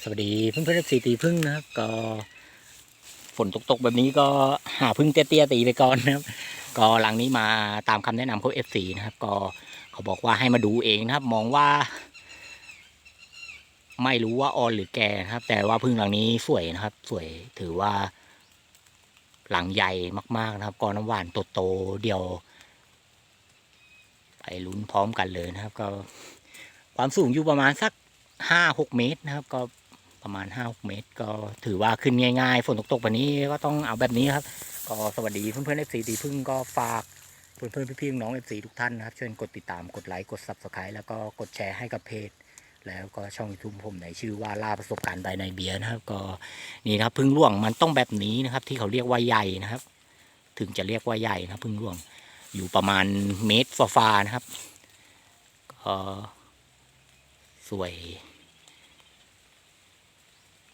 สวัสดีเพื่อนเพื่อนสีตีพึ่งนะครับ ก็ฝนตกๆแบบนี้ก็หาพึ่งเตี้ยๆตีไปก่อนนะครับ ก็หลังนี้มาตามคำแนะนำเของเอฟซีนะครับ ก็เขาบอกว่าให้มาดูเองนะครับ มองว่า ไม่รู้ว่าออนหรือแกนะครับ แต่ว่าพึ่งหลังนี้สวยนะครับ สวยถือว่า หลังใหญ่มากๆนะครับกอน้ำหวานโตๆเดียวไปลุ้นพร้อมกันเลยนะครับ ก็ความสูงอยู่ประมาณสัก ห้าหกเมตรนะครับ ก็ประมาณห้าหกเมตร ก็ถือว่าขึ้นง่ายๆฝนตกๆแบบนี้ก็ต้องเอาแบบนี้ครับ ก็สวัสดีเพื่อนๆเอฟซีตีพึ่งก็ฝากเพื่อนๆพี่ๆน้องเอฟซีทุกท่านนะครับช่วยกดติดตามกดไลค์กด subscribe แล้วก็กดแชร์ให้กับเพจแล้วก็ช่องยูทูบผมในชื่อว่าล่าประสบการณ์ใบในเบียร์นะครับ ก็นี่นะครับพึ่งร่วงมันต้องแบบนี้นะครับ ที่เขาเรียกว่าใหญ่นะครับ ถึงจะเรียกว่าใหญ่นะพึ่งร่วง อยู่ประมาณเมตรฟ้าๆนะครับก็ สวย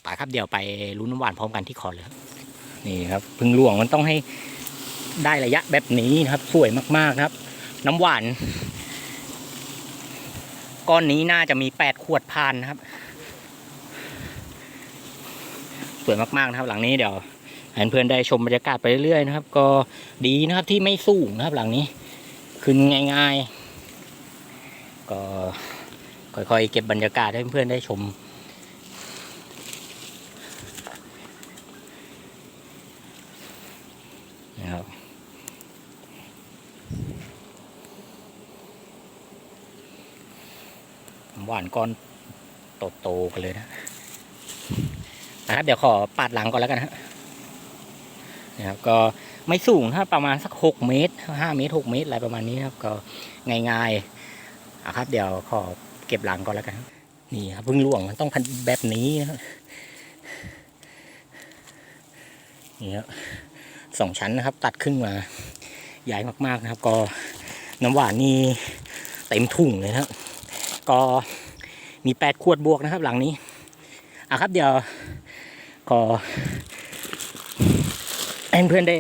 ไปครับเดี๋ยวไปลุ้นน้ำหวานพร้อมกันที่คอเลยนี่ครับพึ่งร่วงมันต้องให้ได้ระยะแบบนี้นะครับ สวยมากๆนะครับ น้ำหวานก้อนนี้น่าจะมีแปดขวดพานนะครับ สวยมากๆนะครับ หลังนี้เดี๋ยวเพื่อนๆได้ชมบรรยากาศไปเรื่อยๆนะครับ ก็ดีนะครับที่ไม่สูงนะครับ หลังนี้ขึ้นง่าย ๆ ก็ ค่อยๆเก็บบรรยากาศให้เพื่อนๆได้ชม นะครับหวานก้อนโตๆกันเลยนะนะครับ เดี๋ยวขอปาดหลังก่อนแล้วกันฮะนะครับก็ไม่สูงนะครับประมาณสักหกเมตรห้าเมตรหกเมตรอะไรประมาณนี้ครับ ก็ง่ายๆอะครับ เดี๋ยวขอ เก็บหลังก่อนแล้วกันนี่ครับพึ่งหลวงมันต้องพันแบบนี้นะครับนี่ครับสองชั้นนะครับ ตัดครึ่งมาใหญ่มากๆนะครับ ก็น้ำหวานนี่เต็มถุงเลยนะครับ ก็มีแปดขวดบวกนะครับ หลังนี้อะครับเดี๋ยวขอให้เพื่อนได้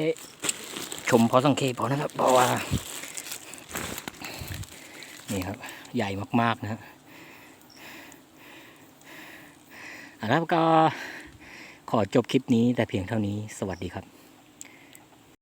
ชมพอสังเกตพอนะครับ เพราะว่า นี่ครับ ใหญ่มาก ๆ นะครับอะแล้วก็ขอจบคลิปนี้แต่เพียงเท่านี้สวัสดีครับ